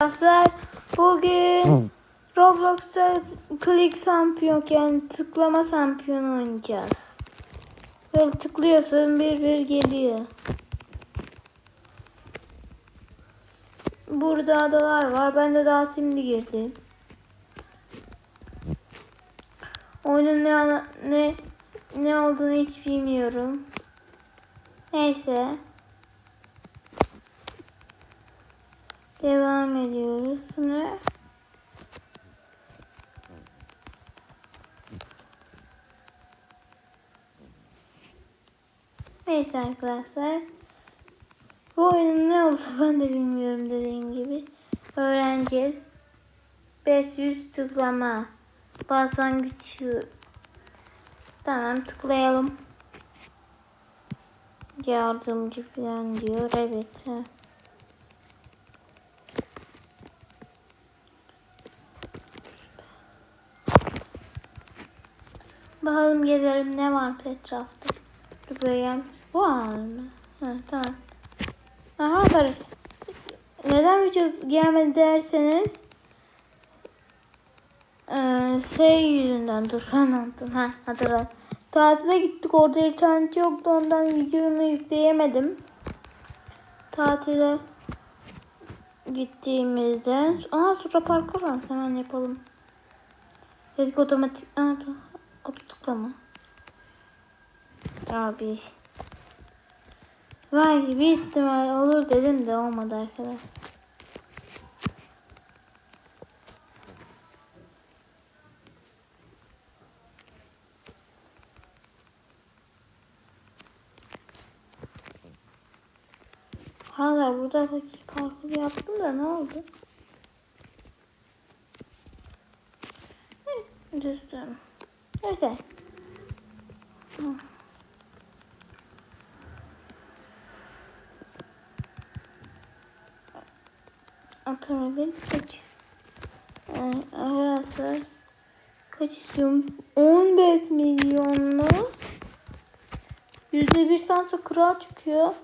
Arkadaşlar bugün Roblox'ta klik şampiyon yani tıklama şampiyonu oynayacağız. Böyle tıklıyorsun bir bir geliyor. Burada adalar var. Ben de daha şimdi girdim. Oyunun ne ne ne olduğunu hiç bilmiyorum. Neyse. Devam ediyoruz. Ne? Neyse arkadaşlar. Bu oyunun ne olduğunu ben de bilmiyorum dediğim gibi. Öğreneceğiz. 500 tıklama. Başlangıç. Tamam tıklayalım. Yardımcı falan diyor. Evet. Ha. Bakalım gezelim ne var etrafta. Buraya. Bu an mı? Ha, tamam. Arkadaşlar neden video gelmedi derseniz eee, şey yüzünden dur ben anlattım. Ha, hatırladım. Tatile gittik orada internet yoktu ondan videomu yükleyemedim. Tatile gittiğimizde Aa sonra parkur var hemen yapalım. Dedik otomatik Aa. Oto tıklama. Abi. Vay bir ihtimal olur dedim de olmadı arkadaş. Hala burada bakayım parkur yaptım da ne oldu? Düzdüm. Neyse. Otomobil kaç? Ee, arkadaşlar kaç istiyorum? 15 milyonlu yüzde bir sansa kura çıkıyor.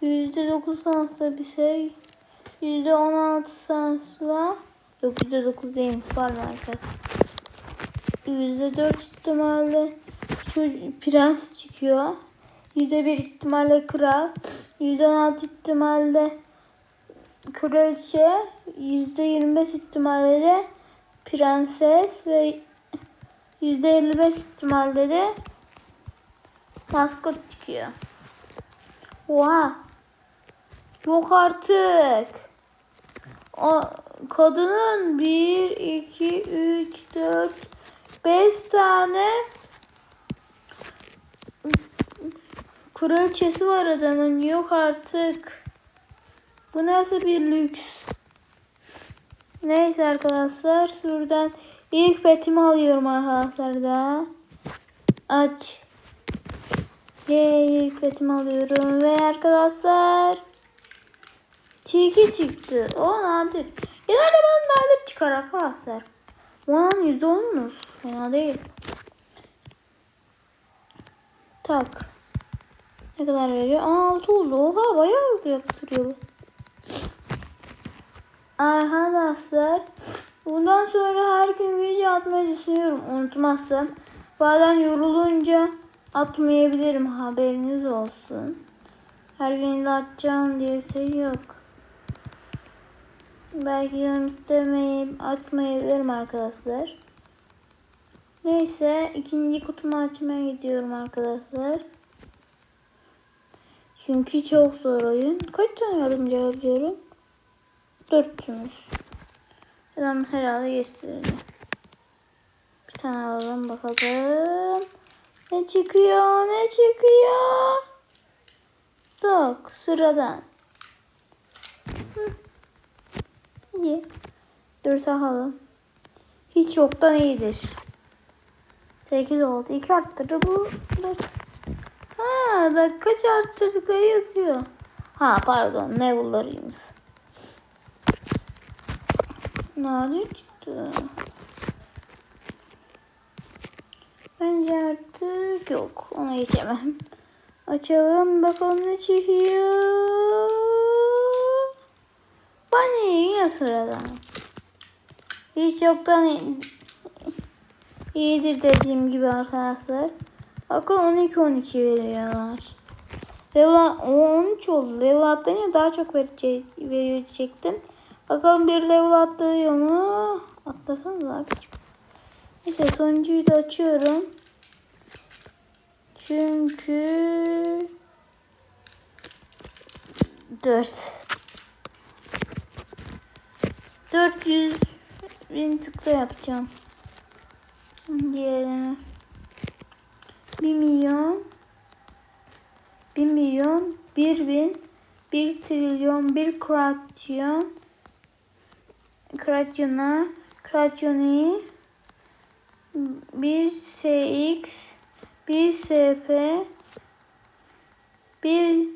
Yüzde dokuz sansa bir şey. Yüzde on altı sansla yok yüzde dokuz değilmiş pardon arkadaşlar. Yüzde dört ihtimalle çocuk, prens çıkıyor. Yüzde bir ihtimalle kral. Yüzde on altı ihtimalle kraliçe. Yüzde yirmi beş ihtimalle de prenses ve yüzde elli beş ihtimalle de maskot çıkıyor. Oha. Yok artık. O kadının 1 2 3 4 5 tane kraliçesi var adamın. Yok artık. Bu nasıl bir lüks? Neyse arkadaşlar şuradan ilk betimi alıyorum arkadaşlar da. Aç. Yay, ilk betimi alıyorum ve arkadaşlar Çiki çıktı. O nadir. Genelde bana nadir çıkar arkadaşlar. Onun yüzde onunuz. Fena değil. Tak. Ne kadar veriyor? Aa 6 oldu. Oha bayağı yaptırıyor bu. Arkadaşlar bundan sonra her gün video atmayı düşünüyorum. Unutmazsam. Bazen yorulunca atmayabilirim. Haberiniz olsun. Her gün atacağım diye şey yok. Belki canım istemeyip atmayabilirim arkadaşlar. Neyse ikinci kutumu açmaya gidiyorum arkadaşlar. Çünkü çok zor oyun. Kaç tane yorum cevaplıyorum? Dörtümüz. Adam herhalde geçti. Bir tane alalım bakalım. Ne çıkıyor? Ne çıkıyor? Yok sıradan. Hı. İyi. Dur sakalım. Hiç yoktan iyidir. 8 oldu. 2 arttırdı bu. Dört. Ha bak kaç arttırdık yazıyor. Ha pardon ne bunlarıymış. Nadir çıktı. Bence artık yok. Ona geçemem. Açalım bakalım ne çıkıyor. Bunny yine sıradan. Hiç yoktan iyidir dediğim gibi arkadaşlar. Bakın 12-12 veriyorlar. Level 13 oldu. Level atlayınca daha çok verecek, verecektim. Bakalım bir level atlıyor mu? Atlasanız abi. Neyse sonuncuyu da açıyorum. Çünkü 4 400 bin tıkla yapacağım. Diğerine 1 milyon 1 milyon 1 bin 1 trilyon 1 kratyon kratyona. Kratyoni. 1 sx 1 sp 1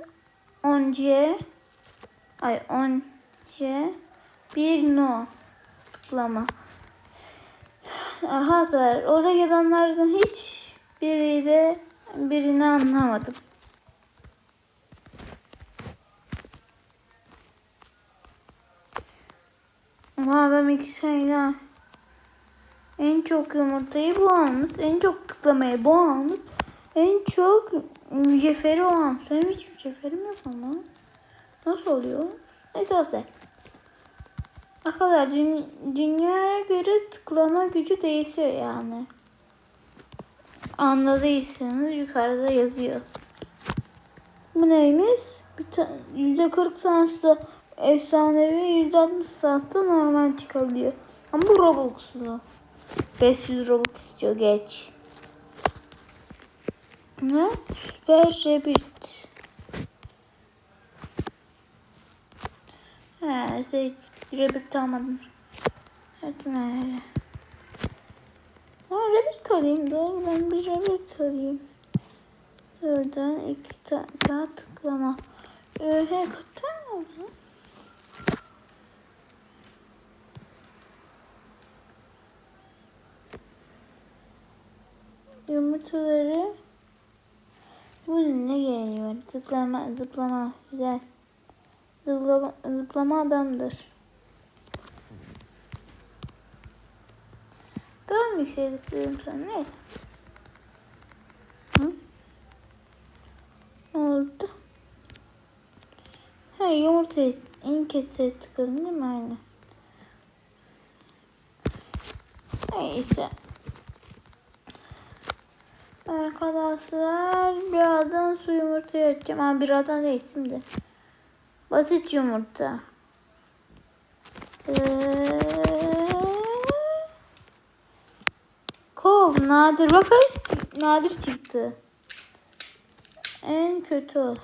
10c ay 10c 1 no. Tıklama. Arkadaşlar orada yazanlardan hiç biriyle birini anlamadım. Ama iki sayılar. En çok yumurtayı bu almış. En çok tıklamayı bu almış. En çok mücevheri o almış. Benim hiç mücevherim yok ama. Nasıl oluyor? Neyse olsun. Arkadaşlar dü- dünyaya göre tıklama gücü değişiyor yani. Anladıysanız yukarıda yazıyor. Bu neymiş? Bir ta- %40 şansla efsanevi %60 şansla normal çıkabiliyor. Ama bu Robux'lu. 500 Robux istiyor geç. Ne? Süper Rabbit. He, şey, Rabbit almadım. Nerede? Ha, Rabbit alayım. Doğru ben bir Rabbit alayım. Buradan iki tane daha tıklama. Öhe katar mı Yumurtaları bu ne gereği var? Zıplama, zıplama, güzel. Zıplama, zıplama adamdır. Daha bir şey zıplıyorum sana. Neyse. Hı? Ne oldu? Ha yumurtayı inkete tıkladım değil mi? Aynen. Neyse. Arkadaşlar birazdan su yumurtayı açacağım. Ama birazdan değil şimdi. Basit yumurta. Ee, kov nadir. Bakın nadir çıktı. En kötü.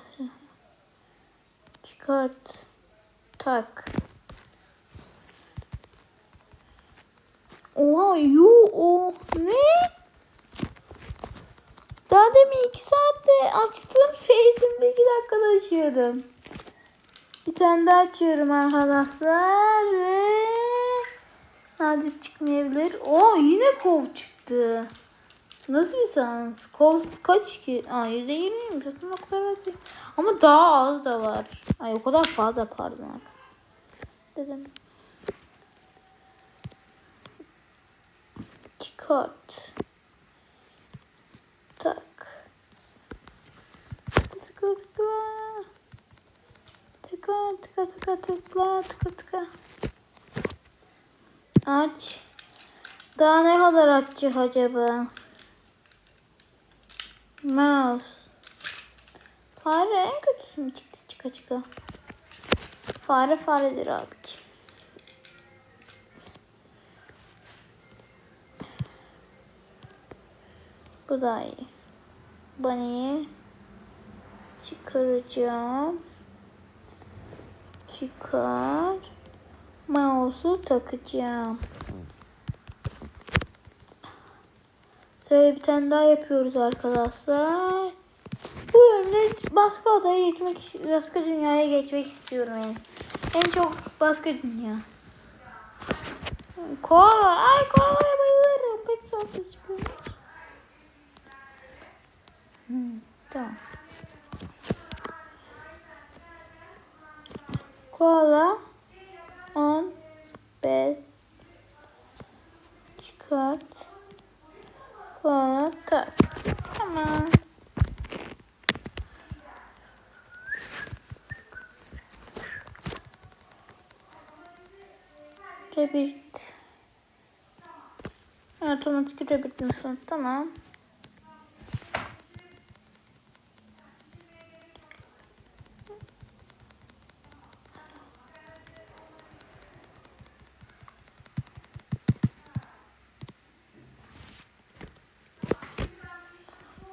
Çıkart. Tak. Oha yu o ne? Daha demin iki saatte açtım seyizimde iki dakikada açıyorum. Bir tane daha açıyorum arkadaşlar ve nadir çıkmayabilir. O yine kov çıktı. Nasıl bir şans? Kov kaç ki? Aa yüzde yirmiymiş. Aslında o kadar az. Ama daha az da var. Ay o kadar fazla pardon. Dedim. Çıkart. Tak. Tıkla tıkla. Tıkla tıkla tıkla tıkla tıkla tıkla. Aç. Daha ne kadar açacak acaba? Mouse. Fare en kötüsü mü çıktı çıka çıka? Fare faredir abiciğim. Bu da iyi. Bunny'i çıkaracağım. Çıkar. Mouse'u takacağım. Şöyle bir tane daha yapıyoruz arkadaşlar. Bu bölümde başka odaya geçmek, başka dünyaya geçmek istiyorum yani. En çok başka dünya. Koala. Ay koalaya bayılırım. Kaç saat çıkıyor? Hmm, tamam. Koala. 10 5 çıkart. Kola tak. Tamam. Rabbit. Otomatik rabbit mi son? Tamam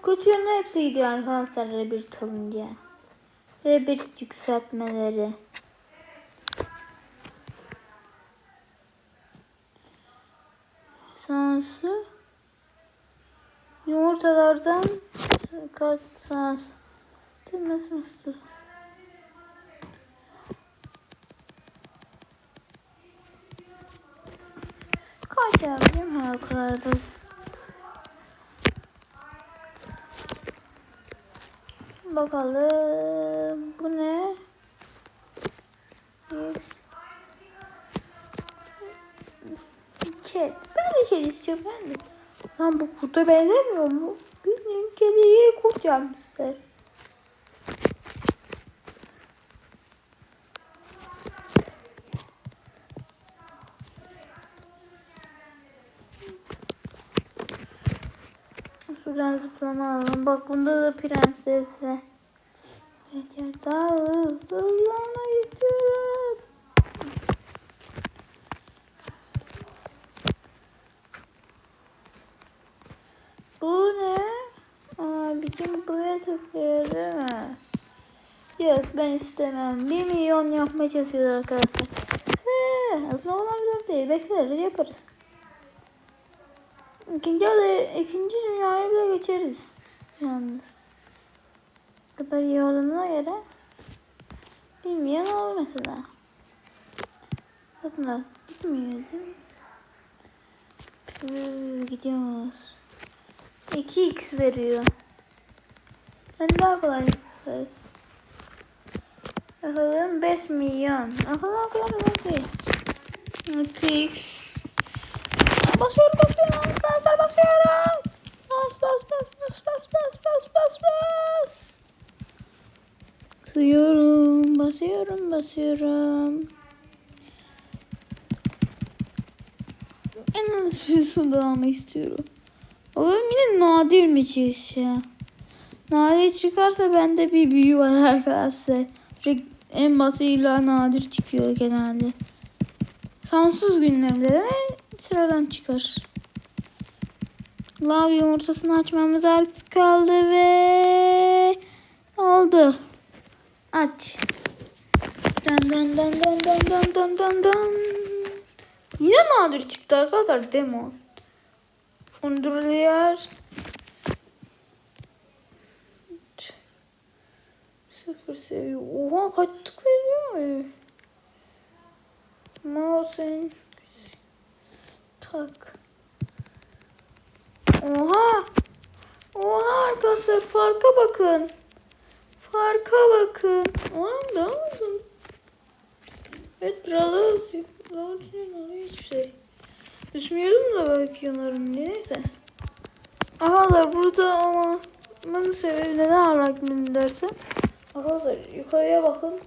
Kötü yönde hepsi gidiyor arkadaşlar Rebirth alınca. Rebirth yükseltmeleri. Sonrası yumurtalardan kaç Bakalım. Bu ne? Kedi. Ben de kedi istiyorum. Ben de. Lan bu kurta benzemiyor mu? Bildiğin kediye kurt yapmışlar. Şuradan zıplama alalım. Bak bunda da prenses ve Reker dağı hızlanma gidiyorum. Bu ne? Aa, bizim buraya tıklıyor değil mi? Yok ben istemem. 1 milyon yapmaya çalışıyoruz arkadaşlar. He, aslında onlar zor değil. Bekleriz yaparız. İkinci, adaya, ikinci dünyaya bile geçeriz. Yalnız. Kadar iyi olduğuna göre bilmeyen olur mesela. Bakın bak gitmiyor değil mi? Şöyle gidiyoruz. 2x veriyor. Ben daha kolay yaparız. Bakalım 5 milyon. Kadar kolay değil. 2x Basıyorum arkadaşlar basıyorum. Bas bas bas bas bas bas bas bas bas. Basıyorum basıyorum basıyorum. En az bir suda almak istiyorum. Oğlum yine nadir mi çıksa? Nadir çıkarsa bende bir büyü var arkadaşlar. En basıyla nadir çıkıyor genelde. Sansız günlerimde de sıradan çıkar. Lav yumurtasını açmamız artık kaldı ve oldu. Aç. Dan dan dan dan dan dan dan dan dan. Yine nadir çıktı arkadaşlar demo. Undurluyor. Sıfır seviye. Oha kaç tık veriyor? Mouse'un tak. Oha. Oha arkadaşlar farka bakın. Farka bakın. Oha daha uzun. Evet biraz daha uzun. Daha hiçbir şey. Düşmüyordum da belki yanarım. Neyse. Da burada bunun sebebi neden ağırlık dersen. Arkadaşlar yukarıya bakın.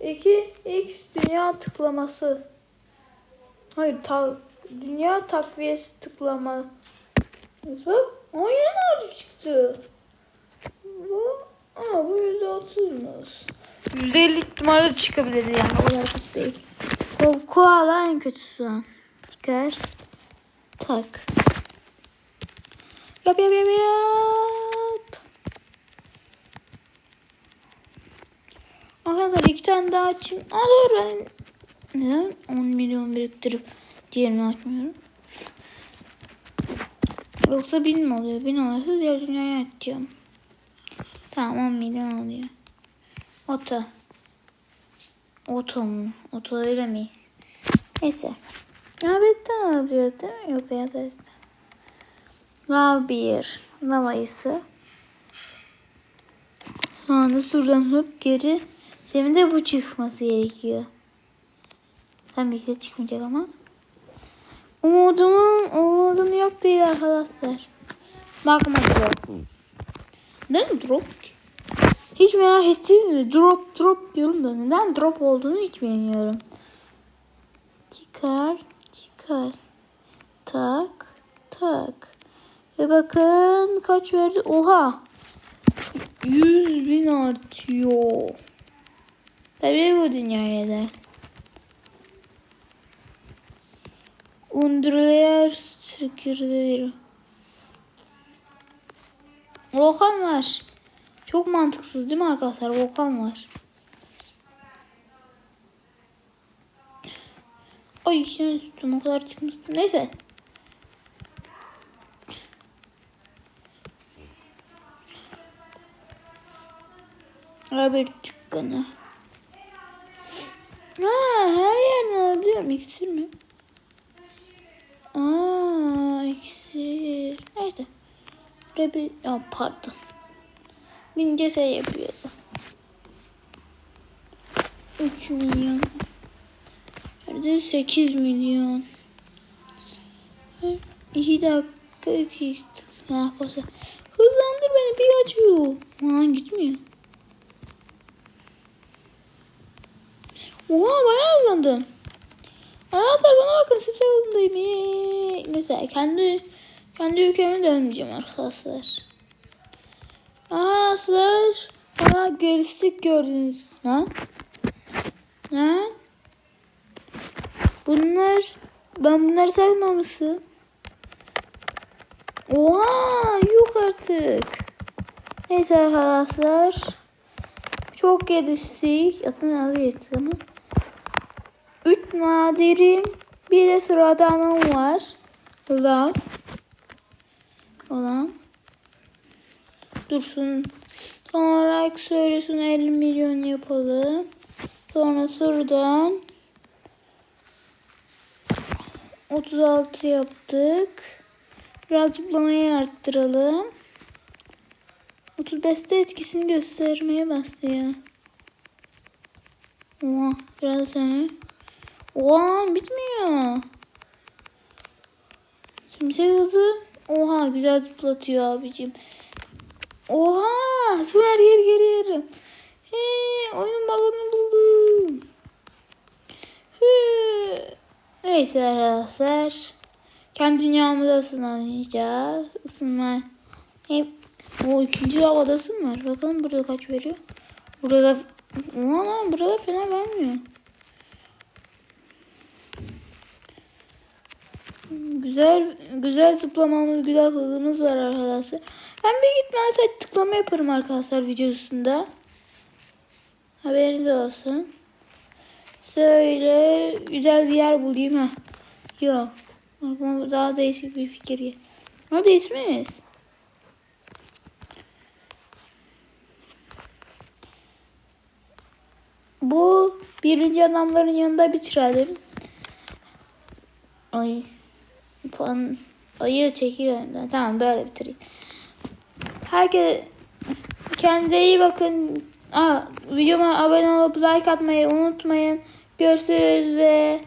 2 X dünya tıklaması. Hayır ta, dünya takviyesi tıklama. Bak yine nerede çıktı? Bu Aa bu yüzde otuzmuş. Yüzde elli ihtimalle çıkabilir yani o kadar değil. Ko koala en kötüsü an. Çıkar. Tak. Yap yap yap yap. Arkadaşlar iki tane daha açayım. Aa doğru ben neden 10 milyon biriktirip diğerini açmıyorum? Yoksa 1000 mi oluyor? 1000 olursa diğer dünyaya açacağım. Tamam 10 milyon oluyor. Oto. Oto mu? Oto öyle mi? Neyse. Nabetten alıyor değil mi? Yok ya da işte. Lav bir. Lav ayısı. Sonra şuradan hop geri. Şimdi de bu çıkması gerekiyor. Tabii ki de çıkmayacak ama. Umudum, umudum yok değil arkadaşlar. Bakma drop. Neden drop? Hiç merak ettiniz mi? Drop drop diyorum da neden drop olduğunu hiç bilmiyorum. Çıkar, çıkar. Tak, tak. Ve bakın kaç verdi? Oha. 100 bin artıyor. Tabii bu dünyaya da. Undurlar sürükürler. Volkan var. Çok mantıksız değil mi arkadaşlar? Volkan var. Ay içine tuttum o kadar çıkmıştım. Neyse. Haber dükkanı. Ha, her yerini alabiliyorum. İksir mi? Aa, iksir. Neyse. Bir... Aa, pardon. Bince şey yapıyordu. 3 milyon. Nerede 8 milyon. 2 dakika 2 Ha pasa. Hızlandır beni bir açıyor. Aman gitmiyor. Oha bayağı hızlandım. Arkadaşlar bana bakın simsek hızındayım. Eee. Mesela kendi kendi ülkeme dönmeyeceğim arkadaşlar. Arkadaşlar bana geristik gördünüz. Lan. Lan. Bunlar ben bunları saymamışım. Oha yok artık. Neyse arkadaşlar. Çok geliştik. Adını adı yetti ama. Üç nadirim. Bir de sıradanım var. Lan. Olan. Dursun. Sonra söylesin 50 milyon yapalım. Sonra sorudan 36 yaptık. Biraz zıplamayı arttıralım. 35'te etkisini göstermeye başlıyor. Oha biraz sonra. Oha bitmiyor. Şimşek hızı. Oha güzel zıplatıyor abicim. Oha süper geri geri yarım. Hey, oyunun balonu buldum. Hı. Neyse arkadaşlar. Kendi dünyamıza ısınacağız. Isınma. Hep o ikinci havada ısın var. Bakalım burada kaç veriyor. Burada Oha lan burada fena vermiyor. Güzel güzel zıplamamız, güzel hızımız var arkadaşlar. Ben bir gitmeden sadece tıklama yaparım arkadaşlar videosunda. Haberiniz olsun. Şöyle güzel bir yer bulayım ha. Yok. Daha değişik bir fikir gel. Hadi ismiz. Bu birinci adamların yanında bitirelim. Ay. Puan. Ayı çekil önümden. Tamam böyle bitireyim. Herkes kendinize iyi bakın. Aa, videoma abone olup like atmayı unutmayın. Görüşürüz ve